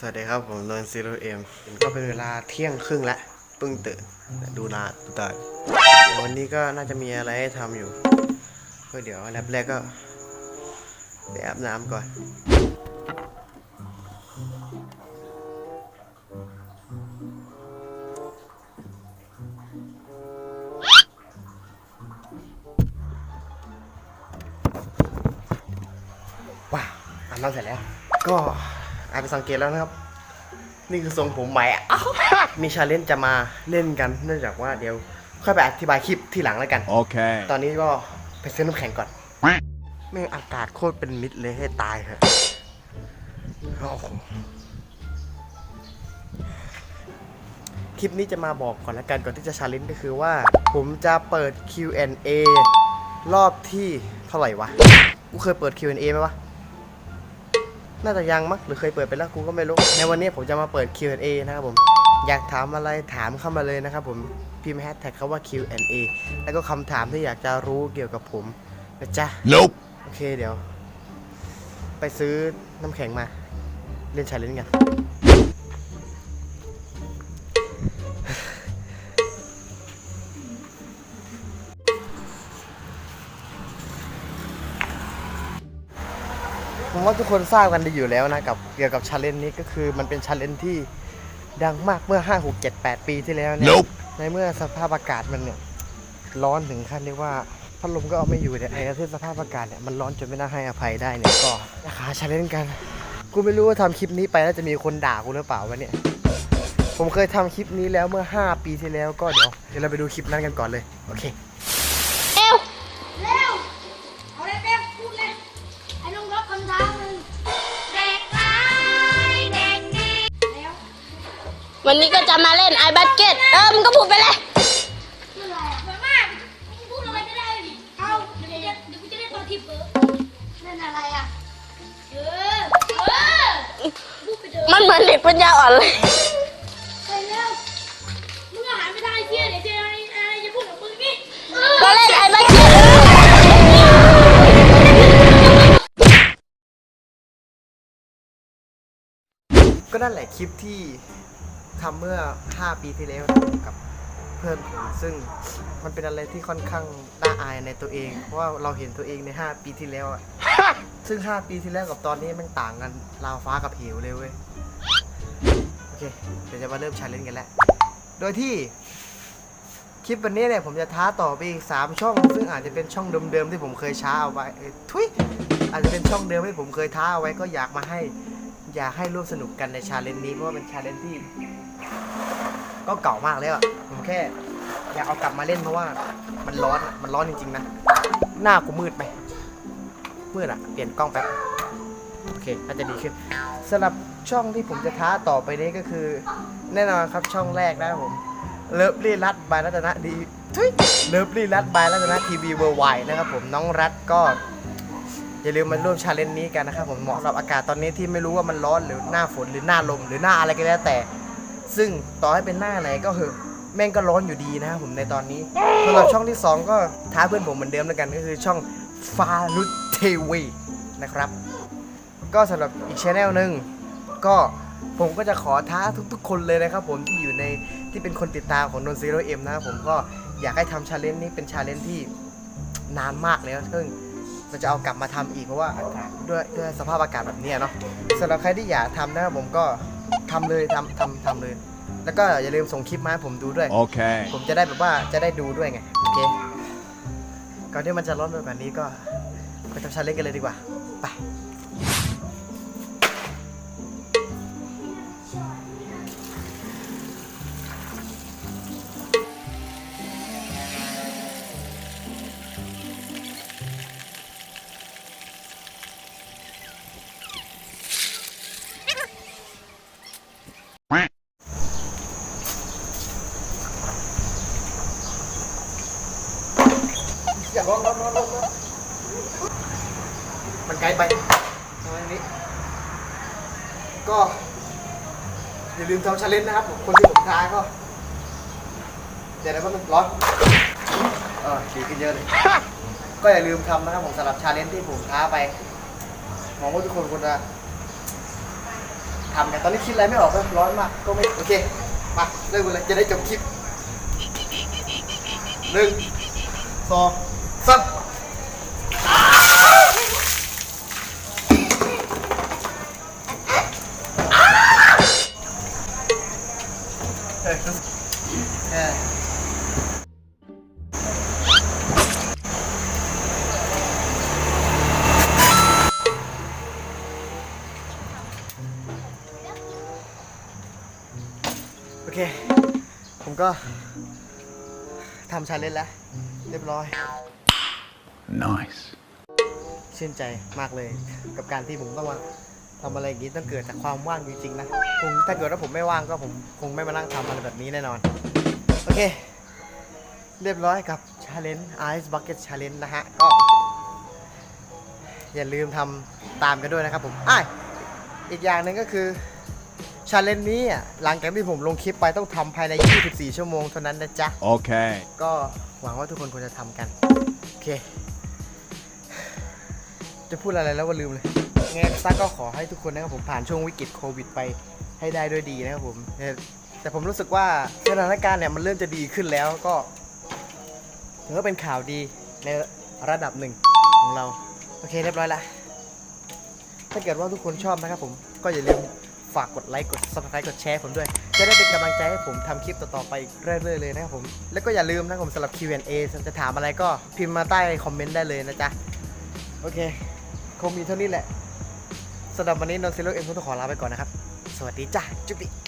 สวัสดีครับ ผมนนซีโรเอ็มก็เป็นเวลาเที่ยงครึ่งแล้วเพิ่งตื่นดูนาดูตาวันนี้ก็น่าจะมีอะไรให้ทำอยู่ ก็เดี๋ยวอันดับแรกก็ไปอาบน้ำก่อน ว้าวอาบน้ำเสร็จแล้ว ก็ อาจจะสังเกตแล้วนะครับ นี่คือทรงผมใหม่อะอ้าวมีชาเลนจ์จะมาเล่นกันเนื่องจากว่าเดี๋ยวค่อยไปอธิบายคลิปที่หลังแล้วกัน Okay. ตอนนี้ก็ไปซื้อน้ำแข็งก่อนแม่งอากาศโคตรเป็นมิตรเลยให้ตายเถอะโอ้โหคลิปนี้จะมาบอกก่อนละกันก่อนที่จะชาเลนจ์ก็คือว่า ผมจะเปิด Q&A รอบที่เท่าไหร่วะ กูเคยเปิด Q&A ไหมวะ น่าจะยังมั้งหรือเคยเปิดไปแล้วกูก็ไม่รู้ ในวันนี้ผมจะมาเปิด Q&A นะครับผม อยากถามอะไรถามเข้ามาเลยนะครับผมพิมพ์แฮชแท็กคำว่า Q&A แล้วก็คำถามที่อยากจะรู้เกี่ยวกับผมนะจ๊ะ Nope. โอเคเดี๋ยว ไปซื้อน้ำแข็งมา เล่นชาเลนจ์กัน ผมว่าทุกคนทราบกันดีอยู่แล้วนะกับเกี่ยวกับชาเลนจ์นี้ก็คือมันเป็นชาเลนจ์ที่ดังมากเมื่อ 5 6 7 8 ปีที่แล้วเนี่ย Nope. ในเมื่อสภาพอากาศมันเนี่ยร้อนถึงขั้นที่ว่าพัดลมก็เอาไม่อยู่เนี่ยไอ้ประเทศสภาพอากาศเนี่ยมันร้อนจนไม่น่าให้อภัยได้เนี่ยก็ราคาชาเลนจ์กันกูไม่รู้ว่าทำคลิปนี้ไปแล้วจะมีคนด่ากูหรือเปล่าวะเนี่ยผมเคยทำคลิปนี้แล้วเมื่อ 5 ปีที่แล้วก็เดี๋ยวเดี๋ยวเราไปดูคลิปนั้นกันก่อนเลยโอเค วันนี้ก็จะมาเล่นไอบัสเก็ตเออมึงก็พูดไปเลยคืออะไรอะสวยมากมึงพูดอะไรก็ได้ดิเอาเดี๋ยวกูจะเดี๋ยวกูจะเล่นตอนทิปเออเล่นอะไรอะเออเออพูดไปเถอะมันเหมือนเด็กปัญญาอ่อนเลยไปเร็วมึงอาหารไม่ได้เชี่ยเดี๋ยวเจออะไรอะไรจะพูดกับมึงนี่เออก็เล่นไอบัสเก็ตก็นั่นแหละคลิปที่ ทำเมื่อ 5 ปีที่แล้วกับเพื่อนผมซึ่งมันเป็นอะไรที่ค่อนข้างน่าอายในตัวเอง เพราะว่าเราเห็นตัวเองใน 5 ปีที่แล้วอะซึ่ง 5 ปีที่แล้วกับตอนนี้มันต่างกันราวฟ้ากับเหวเลยเว้ยโอเคเดี๋ยวจะมาเริ่มชาเลนจ์กันแล้ว โดยที่คลิปวันนี้เนี่ยผมจะท้าต่อไปอีก 3 ช่อง ซึ่งอาจจะเป็นช่องเดิมๆที่ผมเคยช้าเอาไว้เอ้ยทุยอาจจะเป็นช่องเดิมที่ผมเคยท้าเอาไว้ก็อยากมาให้ อยากให้ร่วมสนุกกันในชาเลนจ์นี้เพราะว่าเป็นชาเลนจ์ที่ ก็เก่ามากแล้วอะผมแค่ อยากเอากลับมาเล่นเพราะว่า มันร้อนอะมันร้อนจริงๆนะ หน้ากูมืดไหมมืดอะเปลี่ยนกล้องแป๊บ โอเคน่าจะดีขึ้นสำหรับช่องที่ผมจะท้าต่อไปนี้ก็คือ แน่นอนครับช่องแรกนะครับผม เลิฟลี่รัดบายรัตนะดีทุยเลิฟลี่รัดบายรัตนะทีวีเวอร์ไวนะครับผมน้องรัดก็อย่าลืมมาร่วมชาเลนจ์นี้กันนะครับผมเหมาะสำหรับอากาศตอนนี้ที่ไม่รู้ว่ามันร้อนหรือหน้าฝนหรือหน้าลม หรือหน้าอะไรก็แล้วแต่ ซึ่งต่อให้เป็นหน้าไหนก็เหอะแม่งก็ร้อนอยู่ดีนะครับผมในตอนนี้สำหรับช่องที่ 2 ก็ท้าเพื่อนผมเหมือนเดิมแล้วกันก็คือช่องฟารุตเทวีนะครับ ก็สำหรับอีกชแนลหนึ่งก็ผมก็จะขอท้าทุกๆ คนเลยนะครับผมที่อยู่ในที่เป็นคนติดตามของนนซีโรเอ็มนะครับผมก็อยากให้ทำชาเลนจ์นี้เป็นชาเลนจ์ที่นานมากแล้วซึ่งเราจะเอากลับมาทำอีกเพราะว่าอากาศด้วยด้วยสภาพอากาศแบบนี้เนาะสำหรับใครที่อยากทำนะครับผมก็ ทำเลยทำทำทำเลย แล้วก็อย่าลืมส่งคลิปมาให้ผมดูด้วย Okay. ผมจะได้แบบว่าจะได้ดูด้วยไง โอเคก่อนที่มันจะร้อนไปกว่านี้ก็ไปทำชาเลนจ์กันเลยดีกว่า ไป อย่าร้อนร้อนร้อนร้อนร้อนมันไกลไปทำอย่างนี้ ก็ อย่าลืมทำชาเลนจ์นะครับ คนที่ผมท้าก็เดี๋ยวนะมันร้อนเออดีขึ้นเยอะเลย ก็อย่าลืมทำนะครับผมสำหรับชาเลนจ์ที่ผมท้าไปหวังว่าทุกคนคงจะทำกันตอนนี้คิดอะไรไม่ออกเลยร้อนมาก ก็ไม่โอเค มาเริ่มกันเลยจะได้จบคลิปหนึ่งสอง สามเฮ้ยเฮ้ยโอเค ผมก็ทำชาเลนจ์แล้ว เรียบร้อย Nice. ชื่นใจมากเลยกับการที่ผมต้องมาทำอะไรอย่างนี้ต้องเกิดจากความว่างจริงๆนะคงถ้าเกิดว่าผมไม่ว่างก็ผมคงไม่มานั่งทำอะไรแบบนี้แน่นอน โอเค เรียบร้อยกับ Challenge Ice Bucket Challenge นะฮะ ก็ อย่าลืมทำตามกันด้วยนะครับผมอะอีกอย่างหนึ่งก็คือชาเลนจ์นี้อะหลังจากที่ผมลงคลิปไปต้องทำภายใน 24 ชั่วโมงเท่านั้นนะจ๊ะ Okay. ก็หวังว่าทุกคนควรจะทำกัน โอเค จะพูดอะไรแล้วว่าลืมเลยงั้นซักก็ขอให้ทุกคนนะครับผมผ่านช่วงวิกฤตโควิดไปให้ได้ด้วยดีนะครับผมแต่แต่ผมรู้สึกว่าสถานการณ์เนี่ยมันเริ่มจะดีขึ้นแล้วก็ถือว่าเป็นข่าวดีในระดับหนึ่งของเรา โอเคเรียบร้อยละ ถ้าเกิดว่าทุกคนชอบนะครับผมก็อย่าลืมฝากกดไลค์กด subscribe กดแชร์ผมด้วย จะได้เป็นกำลังใจให้ผมทำคลิปต่อๆไปเรื่อยๆเลยนะครับผม แล้วก็อย่าลืมนะครับผมสำหรับ Q&A จะถามอะไรก็พิมพ์มาใต้คอมเมนต์ได้เลยนะจ๊ะ โอเค คงมีเท่านี้แหละสำหรับวันนี้นนซิโร่เอ็มต้องขอลาไปก่อนนะครับ สวัสดีจ้าจุ๊บดิ